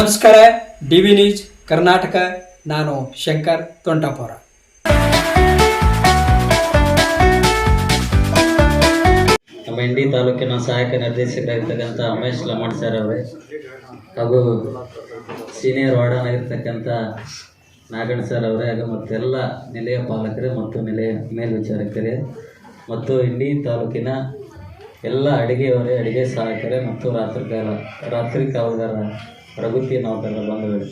ನಮಸ್ಕಾರ D V news, Karnataka. ನಾನು ಶಂಕರ್ ತೊಂಟಾಪುರ. ನಮ್ಮ ಇಂಡಿ ತಾಲೂಕಿನ ಸಹಾಯಕ ನಿರ್ದೇಶಕರಾಗಿರ್ತಕ್ಕಂಥ ಉಮೇಶ್ ಲಮಣ್ ಸರ್ ಅವರೇ, ಹಾಗೂ ಸೀನಿಯರ್ ವಾರ್ಡನ್ ಆಗಿರ್ತಕ್ಕಂಥ ನಾಗಣ್ಣ ಸರ್ ಅವರೇ, ಹಾಗೂ ಮತ್ತೆಲ್ಲ ನಿಲಯ ಪಾಲಕರೇ ಮತ್ತು ನಿಲಯ ಮೇಲ್ವಿಚಾರಕರೇ, ಮತ್ತು ಇಂಡಿ ತಾಲೂಕಿನ ಎಲ್ಲ ಅಡಿಗೆಯವರೇ, ಅಡಿಗೆ ಸಹಾಯಕರೇ ಮತ್ತು ರಾತ್ರಿ ರಾತ್ರಿ ಕಾವಲುಗಾರ ಪ್ರಗತಿ ನೌಕರರ ಬಂಧುಗಳು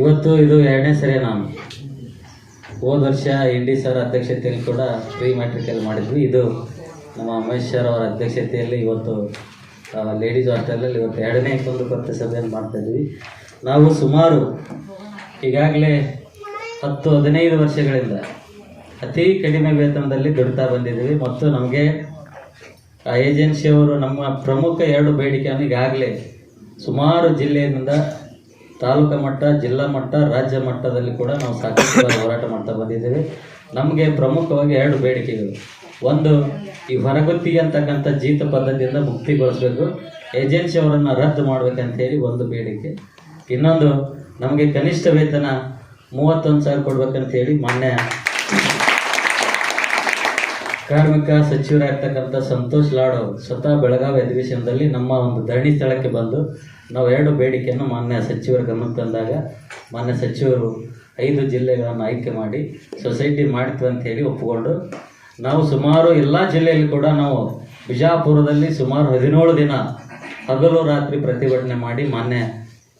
ಇವತ್ತು ಇದು ಎರಡನೇ ಸರಿ ನಾನು. ಹೋದ ವರ್ಷ ಇಂಡಿ ಸರ್ ಅಧ್ಯಕ್ಷತೆಯಲ್ಲಿ ಕೂಡ ಪ್ರೀ ಮ್ಯಾಟ್ರಿಕಲ್ ಮಾಡಿದ್ವಿ. ಇದು ನಮ್ಮ ಅಮೇಶ್ ಸರ್ ಅವರ ಅಧ್ಯಕ್ಷತೆಯಲ್ಲಿ ಇವತ್ತು ಲೇಡೀಸ್ ಹಾಸ್ಟೆಲಲ್ಲಿ ಇವತ್ತು ಎರಡನೇ ಕುಂದುಕೊರತೆ ಸಭೆಯನ್ನು ಮಾಡ್ತಾ ಇದ್ವಿ ನಾವು ಸುಮಾರು ಈಗಾಗಲೇ ಹತ್ತು, ಹದಿನೈದು ವರ್ಷಗಳಿಂದ ಅತಿ ಕಡಿಮೆ ವೇತನದಲ್ಲಿ ದುಡಿತಾ ಬಂದಿದ್ದೀವಿ. ಮತ್ತು ನಮಗೆ, ಆ ಏಜೆನ್ಸಿಯವರು ನಮ್ಮ ಪ್ರಮುಖ ಎರಡು ಬೇಡಿಕೆಯನ್ನು ಈಗಾಗಲೇ ಸುಮಾರು ಜಿಲ್ಲೆಯಿಂದ ತಾಲೂಕು ಮಟ್ಟ, ಜಿಲ್ಲಾ ಮಟ್ಟ, ರಾಜ್ಯ ಮಟ್ಟದಲ್ಲಿ ಕೂಡ ನಾವು ಸಾಕಷ್ಟು ಹೋರಾಟ ಮಾಡ್ತಾ ಬಂದಿದ್ದೇವೆ. ನಮಗೆ ಪ್ರಮುಖವಾಗಿ ಎರಡು ಬೇಡಿಕೆಗಳು. ಒಂದು, ಈ ಹೊರಗುತ್ತಿಗೆ ಅಂತಕ್ಕಂಥ ಜೀತ ಪದ್ಧತಿಯಿಂದ ಮುಕ್ತಿಗೊಳಿಸಬೇಕು. ಏಜೆನ್ಸಿ ಅವರನ್ನು ರದ್ದು ಮಾಡ್ಬೇಕಂತೇಳಿ ಒಂದು ಬೇಡಿಕೆ. ಇನ್ನೊಂದು, ನಮಗೆ ಕನಿಷ್ಠ ವೇತನ ಮೂವತ್ತೊಂದು ಸಾವಿರ ಕೊಡ್ಬೇಕಂತೇಳಿ ಮಾನ್ಯ ಕಾರ್ಮಿಕ ಸಚಿವರಾಗಿರ್ತಕ್ಕಂಥ ಸಂತೋಷ್ ಲಾಡ್ ಅವರು ಸ್ವತಃ ಬೆಳಗಾವಿ ಅಧಿವೇಶನದಲ್ಲಿ ನಮ್ಮ ಒಂದು ಧರಣಿ ಸ್ಥಳಕ್ಕೆ ಬಂದು ನಾವು ಎರಡು ಬೇಡಿಕೆಯನ್ನು ಮಾನ್ಯ ಸಚಿವರ ಗಮನಕ್ಕೆ ತಂದಾಗ ಮಾನ್ಯ ಸಚಿವರು ಐದು ಜಿಲ್ಲೆಗಳನ್ನು ಆಯ್ಕೆ ಮಾಡಿ ಸೊಸೈಟಿ ಮಾಡ್ತೀವಿ ಅಂತ ಹೇಳಿ ಒಪ್ಪಿಕೊಂಡು ನಾವು ಸುಮಾರು ಎಲ್ಲ ಜಿಲ್ಲೆಯಲ್ಲಿ ಕೂಡ ನಾವು ಬಿಜಾಪುರದಲ್ಲಿ ಸುಮಾರು ಹದಿನೇಳು ದಿನ ಹಗಲು ರಾತ್ರಿ ಪ್ರತಿಭಟನೆ ಮಾಡಿ ಮಾನ್ಯ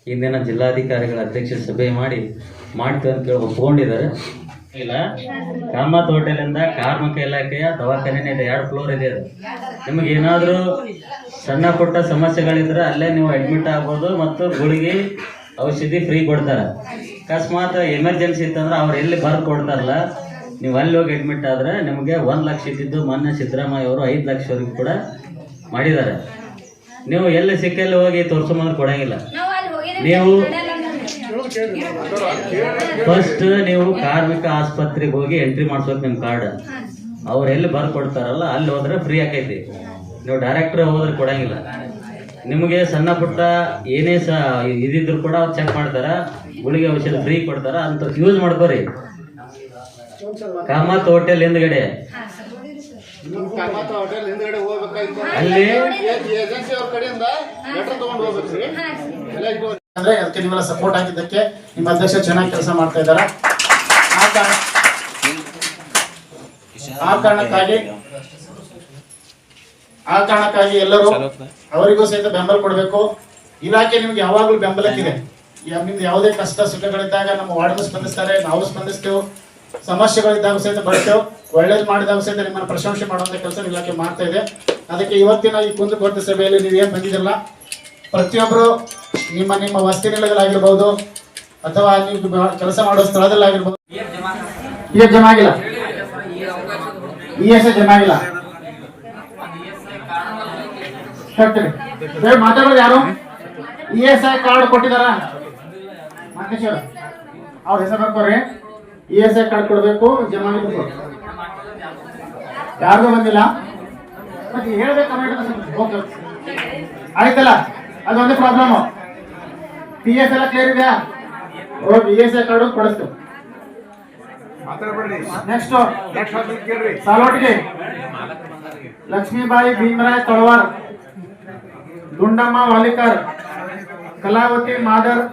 ಇಂದಿನ ಜಿಲ್ಲಾಧಿಕಾರಿಗಳ ಅಧ್ಯಕ್ಷ ಸಭೆ ಮಾಡಿ ಮಾಡ್ತೀವಿ ಅಂತ ಹೇಳಿ ಒಪ್ಕೊಂಡಿದ್ದಾರೆ ಇಲ್ಲ? ಕಾಮತ್ ಹೋಟೆಲಿಂದ ಕಾರ್ಮಿಕ ಇಲಾಖೆಯ ದವಾಖಾನೆ ಇದೆ ಎರಡು ಫ್ಲೋರ್ ಇದೆ ಅದು. ನಿಮಗೆ ಏನಾದರೂ ಸಣ್ಣ ಪುಟ್ಟ ಸಮಸ್ಯೆಗಳಿದ್ರೆ ಅಲ್ಲೇ ನೀವು ಅಡ್ಮಿಟ್ ಆಗ್ಬೋದು ಮತ್ತು ಗುಳಿಗೆ ಔಷಧಿ ಫ್ರೀ ಕೊಡ್ತಾರೆ. ಅಕಸ್ಮಾತ್ ಎಮರ್ಜೆನ್ಸಿ ಇತ್ತಂದ್ರೆ ಅವ್ರು ಎಲ್ಲಿ ಬರ್ದು ಕೊಡ್ತಾರಲ್ಲ ನೀವು ಅಲ್ಲಿ ಹೋಗಿ ಅಡ್ಮಿಟ್ ಆದ್ರೆ ನಿಮಗೆ ಒಂದು ಲಕ್ಷ ಇದ್ದಿದ್ದು ಮೊನ್ನೆ ಸಿದ್ದರಾಮಯ್ಯ ಅವರು ಐದು ಲಕ್ಷವರೆಗೂ ಕೂಡ ಮಾಡಿದ್ದಾರೆ. ನೀವು ಎಲ್ಲಿ ಸಿಕ್ಕಲ್ಲಿ ಹೋಗಿ ತೋರ್ಸ್ಕೊಂಬಂದ್ರೆ ಕೊಡಂಗಿಲ್ಲ. ನೀವು ಫಸ್ಟ್ ನೀವು ಕಾರ್ಮಿಕ ಆಸ್ಪತ್ರೆಗೆ ಹೋಗಿ ಎಂಟ್ರಿ ಮಾಡಿಸ್ಬೇಕು ನಿಮ್ಮ ಕಾರ್ಡ್ ಅವ್ರು ಎಲ್ಲಿ ಬರ್ದು ಕೊಡ್ತಾರಲ್ಲ ಅಲ್ಲಿ ಹೋದ್ರೆ ಫ್ರೀ ಆಕೈತಿ. ನೀವು ಡೈರೆಕ್ಟ್ರ್ ಹೋದ್ರೆ ಕೊಡಂಗಿಲ್ಲ. ನಿಮಗೆ ಸಣ್ಣ ಪುಟ್ಟ ಏನೇ ಸಹ ಇದಿದ್ರು ಕೂಡ ಅವ್ರು ಚೆಕ್ ಮಾಡ್ತಾರ ಗುಳಿಗೆ ಔಷಧ ಫ್ರೀ ಕೊಡ್ತಾರ ಅಂತ ಯೂಸ್ ಮಾಡ್ಕೋರಿ. ಕಾಮತ್ ಹೋಟೆಲ್ ಹಿಂದ್ಗಡೆ. ಕಾಮತ್ ಹೋಟೆಲ್ ಹಿಂದ್ಗಡೆ ಹೋಗ್ಬೇಕಾಯ್ತು ಅಲ್ಲಿ ಅಂದ್ರೆ ಅದಕ್ಕೆ ನೀವೆಲ್ಲ ಸಪೋರ್ಟ್ ಆಗಿದ್ದಕ್ಕೆ ನಿಮ್ಮ ಅಧ್ಯಕ್ಷ ಚೆನ್ನಾಗಿ ಕೆಲಸ ಮಾಡ್ತಾ ಇದ್ದಾರೆ. ಆ ಕಾರಣ ಆ ಕಾರಣಕ್ಕಾಗಿ ಆ ಕಾರಣಕ್ಕಾಗಿ ಎಲ್ಲರೂ ಅವರಿಗೂ ಸಹಿತ ಬೆಂಬಲ ಕೊಡಬೇಕು. ಇಲಾಖೆ ನಿಮ್ಗೆ ಯಾವಾಗಲೂ ಬೆಂಬಲಕ್ಕಿದೆ. ನಿಮ್ದು ಯಾವುದೇ ಕಷ್ಟ ಸುಖಗಳಿದ್ದಾಗ ನಮ್ಮ ವಾರ್ಡ್ ಸ್ಪಂದಿಸ್ತಾರೆ, ನಾವು ಸ್ಪಂದಿಸ್ತೇವೆ. ಸಮಸ್ಯೆಗಳಿದ್ದಾಗ ಸಹಿತ ಬರ್ತೇವೆ. ಒಳ್ಳೇದು ಮಾಡಿದಾಗ ಸಹಿತ ನಿಮ್ಮನ್ನು ಪ್ರಶಂಸೆ ಮಾಡುವಂತ ಕೆಲಸ ಇಲಾಖೆ ಮಾಡ್ತಾ ಇದೆ. ಅದಕ್ಕೆ ಇವತ್ತಿನ ಈ ಕುಂದುಕೊರತೆ ಸಭೆಯಲ್ಲಿ ನೀವೇನ್ ಬಂದಿದ್ರಲ್ಲ ಪ್ರತಿಯೊಬ್ಬರು ನಿಮ್ಮ ನಿಮ್ಮ ವಸತಿ ನಿಲಯಗಳಾಗಿರ್ಬೋದು ಅಥವಾ ನೀವು ಕೆಲಸ ಮಾಡೋ ಸ್ಥಳದಲ್ಲಾಗಿರ್ಬೋದು. ಈಗ ಜಮಾ ಆಗಿಲ್ಲ. ಇ ಎಸ್ ಐ ಜಮಾ ಆಗಿಲ್ಲ. ಮಾತಾಡೋದು ಯಾರು? ಇ ಎಸ್ ಐ ಕಾರ್ಡ್ ಕೊಟ್ಟಿದಾರ ಅವ್ರ. ಹೆಸರು ಬರ್ಕೋರಿ ಇ ಎಸ್ ಐ ಕಾರ್ಡ್ ಕೊಡಬೇಕು, ಜಮಾ ಆಗಬೇಕು ಯಾರ್ದು ಬಂದಿಲ್ಲ? ಮತ್ತೆ ಹೇಳ್ಬೇಕು ಆಯ್ತಲ್ಲ? ಅದೊಂದೇ ಪ್ರಾಬ್ಲಮ್ ಪಿ ಎಸ್ ಎಲ್ಲ ಕ್ಲಿಯರ್ ಇದೆಯಾ O P S I card ಕೊಡಿಸ್ತು ನೆಕ್ಸ್ಟ್ ಸಾಲೋಟಿಗೆ ಲಕ್ಷ್ಮೀಬಾಯಿ ಭೀಮರಾಯ್ ತಳವಾರ್ ದುಂಡಮ್ಮ ವಾಲಿಕರ್ ಕಲಾವತಿ ಮಾದರ್